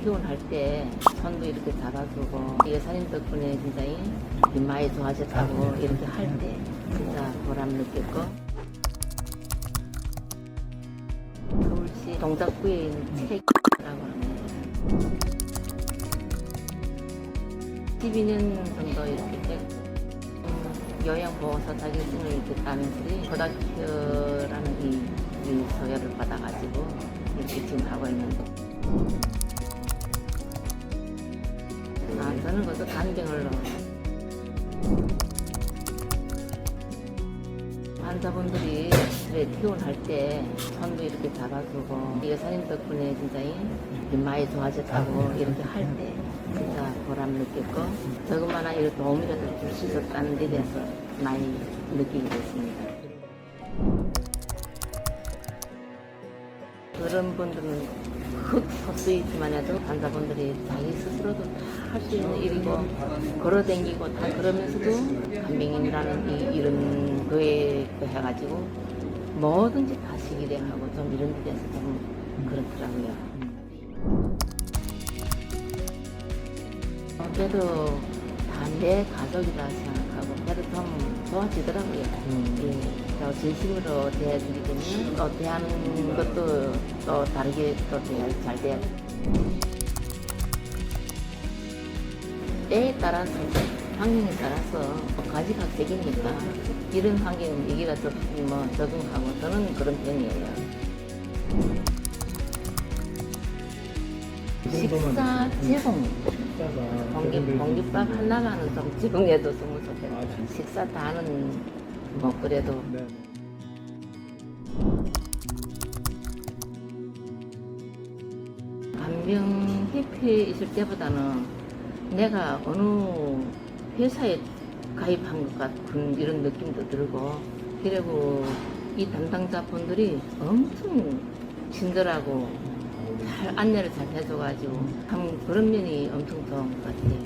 퇴원할 때 손도 이렇게 잡아주고 이 여사님 덕분에 이 많이 좋아졌다고 이렇게 할 때 진짜 보람 느꼈고. 서울시 동작구에 있는 책이라고 하네요. 12년 정도 이렇게 됐고 음, 요양보호사 자격증을 이렇게 따면서 고등학교라는 이, 이 소개를 받아가지고 이렇게 지금 하고 있는데 아 저는 그것도 간병을로 환자분들이 집에 퇴원할 때 손도 이렇게 잡아주고 이 여사님 덕분에 진짜 이 많이 좋아졌다고 이렇게 할 때 진짜 보람 느꼈고 조금마나 이렇게 도움이라도 줄 수 있었다는 데 대해서 많이 느끼게 됐습니다. 그런 분들은 흙 섞여 있지만 해도 환자분들이 자기 스스로도 다 할 수 있는 일이고 걸어다니고 다 그러면서도 간병인이라는 이, 이런 거에 그 해가지고 뭐든지 다 시기대하고 좀 이런 데 대해서 좀 그렇더라고요. 어, 그래도 다내 가족이라 생각하고 그래도 좀 좋아지더라고요. 예, 또 진심으로 때문에 또 대하는 것도 또 다르게 또 잘- 잘 돼야 때에 따라서 환경에 따라서 가지각색이니까 이런 환경은 여기가 뭐 적응하고 저는 그런 편이에요. 식사 제공 공기, 공깃 밥 하나만은 좀 제공해줬으면 좋겠다. 아? 식사 다는 뭐 그래도 네. 간병 협회에 있을 때보다는 내가 어느 회사에 가입한 것 같은 이런 느낌도 들고 그리고 이 담당자분들이 엄청 친절하고 잘 안내를 잘 해줘가지고 참 그런 면이 엄청 좋은 것 같아요.